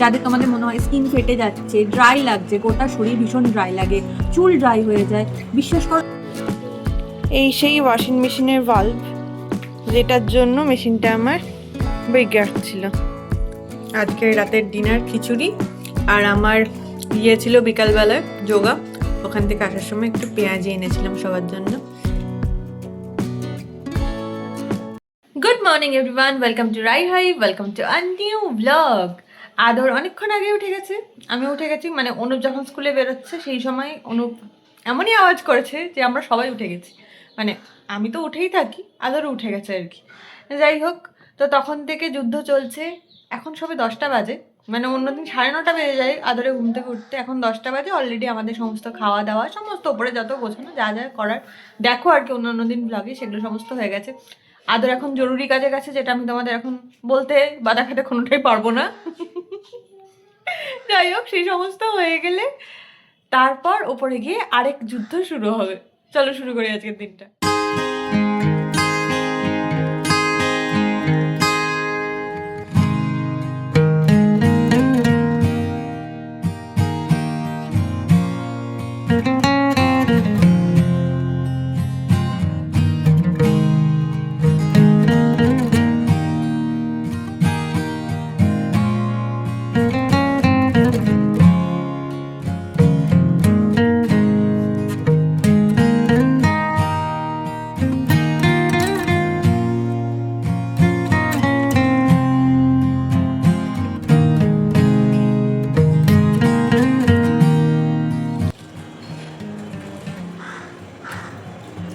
যাদের তোমাদের মনে হয় স্কিন ফেটে যাচ্ছে ড্রাই লাগছে গোটা শরীর ভীষণ ড্রাই লাগে চুল ড্রাই হয়ে যায় বিশ্বাস করো এই সেই ওয়াশিং মেশিনের ভাল্ব যেটার জন্য মেশিনটা আমার বেগে আসছিল আজকের রাতের ডিনার খিচুড়ি আর আমার ইয়ে ছিল বিকালবেলায় যোগা। ওখান থেকে আসার সময় একটু পেঁয়াজি এনেছিলাম সবার জন্য। Good morning everyone welcome to Rai hi welcome to a new blog আদর অনেকক্ষণ আগে উঠে গেছে। আমি উঠে গেছি মানে অনুপ যখন স্কুলে বেরোচ্ছে, সেই সময় অনুপ এমনই আওয়াজ করেছে যে আমরা সবাই উঠে গেছি। মানে আমি তো উঠেই থাকি, আদরও উঠে গেছে আর কি। যাই হোক, তো তখন থেকে যুদ্ধ চলছে। এখন সবে দশটা বাজে। মানে অন্যদিন সাড়ে নটা বেজে যায় আদরে ঘুম থেকে উঠতে। এখন দশটা বাজে অলরেডি আমাদের সমস্ত খাওয়া দাওয়া সমস্ত ওপরে যত গোছানো, যা যা করার, দেখো আর কি অন্য অন্য দিন ব্লগে সেগুলো সমস্ত হয়ে গেছে। আদর এখন জরুরি কাজে গেছে যেটা আমি তোমাদের এখন বলতে বা দেখাতে কোনোটাই পারব না। যাই হোক, সেই সমস্ত হয়ে গেলে তারপর ওপরে গিয়ে আরেক যুদ্ধ শুরু হবে। চলো শুরু করি আজকের দিনটা।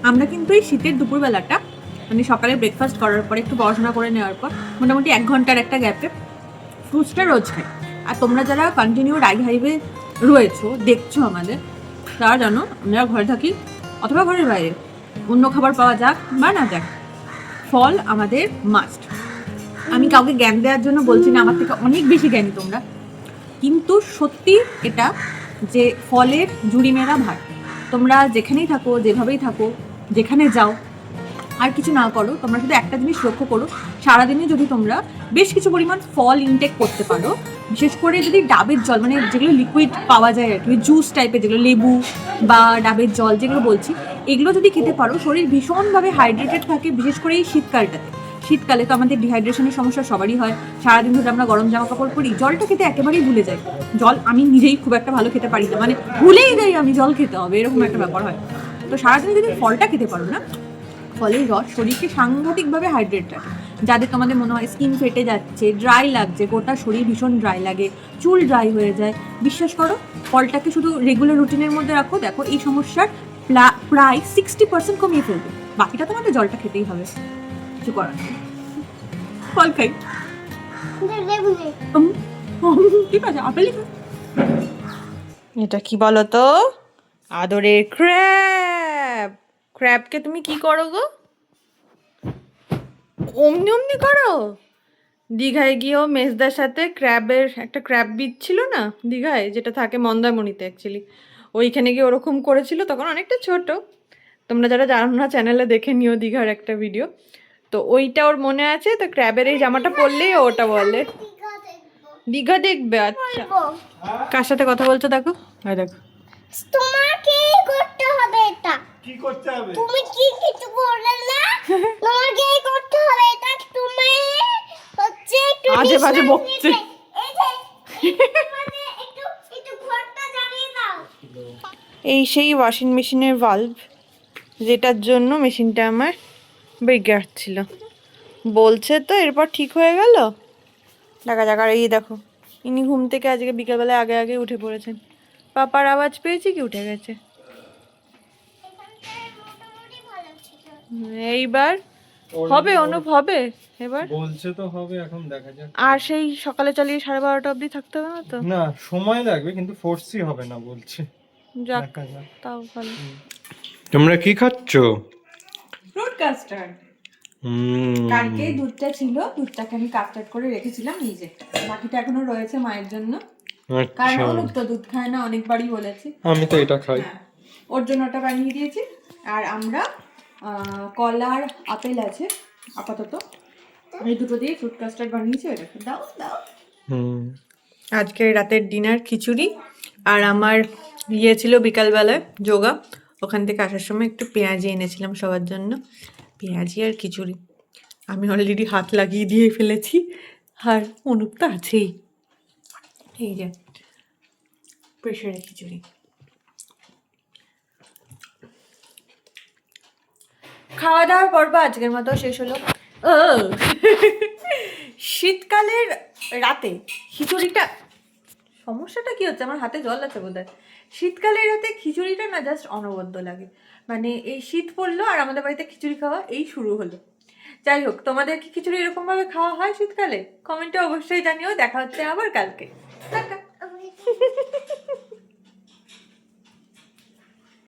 আমরা কিন্তু এই শীতের দুপুরবেলাটা মানে সকালে ব্রেকফাস্ট করার পরে, একটু পড়াশোনা করে নেওয়ার পর, মোটামুটি এক ঘণ্টার একটা গ্যাপে ফ্রুটসটা রোজ খাই। আর তোমরা যারা কন্টিনিউ রাই হাইভে রয়েছো, দেখছ আমাদের, তারা জানো, আমরা ঘরে থাকি অথবা ঘরের বাইরে। অন্য খাবার পাওয়া যাক বা না যাক, ফল আমাদের মাস্ট আমি কাউকে জ্ঞান দেওয়ার জন্য বলছি না, আমার থেকে অনেক বেশি জ্ঞানী তোমরা। কিন্তু সত্যি এটা যে ফলের জুড়ি মেরা ভার তোমরা যেখানেই থাকো, যেভাবেই থাকো যেখানে যাও, আর কিছু না করো, তোমরা শুধু একটা জিনিস লক্ষ্য করো, সারাদিনে যদি তোমরা বেশ কিছু পরিমাণ ফল ইনটেক করতে পারো, বিশেষ করে যদি ডাবের জল মানে যেগুলো লিকুইড পাওয়া যায় আর কি জুস টাইপের যেগুলো লেবু বা ডাবের জল যেগুলো বলছি, এগুলো যদি খেতে পারো, শরীর ভীষণভাবে হাইড্রেটেড থাকে, বিশেষ করে এই শীতকালটাতে। শীতকালে তো আমাদের ডিহাইড্রেশনের সমস্যা সবারই হয়। সারাদিন ধরে আমরা গরম জামা কাপড় পরি, জলটা খেতে একেবারেই ভুলে যাই। জল আমি নিজেই খুব একটা ভালো খেতে পারি না। মানে ভুলেই যাই আমি জল খেতে হবে, এরকম একটা ব্যাপার হয়। তো সারাদিনে যদি ফলটা খেতে পারো না? ফলের রস শরীরকে সাংঘাতিকভাবে হাইড্রেট রাখে। যাদের তোমাদের মনে হয় স্কিন ফেটে যাচ্ছে ড্রাই লাগছে, গোটা শরীর ভীষণ ড্রাই লাগে, চুল ড্রাই হয়ে যায়, বিশ্বাস করো, ফলটাকে শুধু রেগুলার রুটিনের মধ্যে রাখো, দেখো এই সমস্যার প্রায় সিক্সটি পার্সেন্ট কমিয়ে ফেলবে। বাকিটা তোমাদের জলটা খেতেই হবে। কিছু করার ফল খাই। ঠিক আছে এটা কি বলো তো আদরের ক্র্যাব ক্র্যাবকে তুমি কি করো গো? অমনি অমনি করো? দীঘায় গিয়েও মেজদার সাথে ক্র্যাবের একটা ক্র্যাব বিচ ছিল না দীঘায় যেটা থাকে মন্দারমণিতে অ্যাকচুয়ালি ওইখানে গিয়ে ওরকম করেছিল তখন অনেকটা ছোট। তোমরা যারা জানো না চ্যানেলে দেখে নিও দীঘার একটা ভিডিও তো ওইটা ওর মনে আছে? তো ক্র্যাবের এই জামাটা পরলেই ওটা বলে। দীঘা দেখবে আচ্ছা। কার সাথে কথা বলছো দেখো? হয় দেখো। তোমাকে করতে হবে? তুমি কি কিছু করলে না? তোমাকে করতে হবে। এটা তুমি হচ্ছে একটু আজে বাজে বকছে। এই এই সেই ওয়াশিং মেশিনের ভাল্ব যেটার জন্য মেশিনটা আমার বেগে আসছিল বলছে তো এরপর ঠিক হয়ে গেল? দেখা যাক আর এই দেখো ইনি ঘুম থেকে আজকে বিকেলবেলায় আগে আগে উঠে পড়েছেন। পাপার আওয়াজ পেয়েছি কি? উঠে গেছে। এইবার হবে অনুপ হবে? এবার? বলছে তো হবে এখন দেখা যাক। আর সেই সকালে চালিয়ে সাড়ে বারোটা অবধি থাকতে হবে না তো? না সময় লাগবে কিন্তু ফোর্সই হবে না বলছে। যাক তাও ভালো। তোমরা কি খাচ্ছ? ফ্রুট কাস্টার্ড কালকে দুধটা ছিল দুধটাকে আমি কাস্টার্ড করে রেখেছিলাম এই যে বাকিটা এখনও রয়েছে মায়ের জন্য। কারণ আচ্ছা। অনুপ তো দুধ খায় না অনেকবারই বলেছি। আমি তো এটা খাই। হ্যাঁ। ওর জন্য ওটা বানিয়ে দিয়েছি আর আমরা কলার আপেল আছে আপাতত। এই দুটো দিয়ে ফ্রুট কাস্টার্ড বানিয়েছি ওই দেখো দাও দাও। হুম। আজকের রাতের ডিনার খিচুড়ি আর আমার ইয়ে ছিল বিকালবেলায় যোগা। ওখান থেকে আসার সময় একটু পেঁয়াজি এনেছিলাম সবার জন্য। পেঁয়াজি আর খিচুড়ি। আমি অলরেডি হাত লাগিয়ে দিয়ে ফেলেছি আর অনুপ তো আছেই। এই যে প্রেশারের খিচুড়ি। খাওয়া দাওয়ার পর্ব আজকের মতো শেষ হলো। শীতকালের রাতে খিচুড়িটা, সমস্যাটা কি হচ্ছে? আমার হাতে জল আছে বোধ শীতকালের রাতে খিচুড়িটা না জাস্ট অনবদ্য লাগে। মানে এই শীত পড়ল আর আমাদের বাড়িতে খিচুড়ি খাওয়া এই শুরু হলো। যাই হোক, তোমাদের কি খিচুড়ি এরকমভাবে খাওয়া হয় শীতকালে? কমেন্টে অবশ্যই জানিও। দেখা হচ্ছে আবার কালকে। টাটা।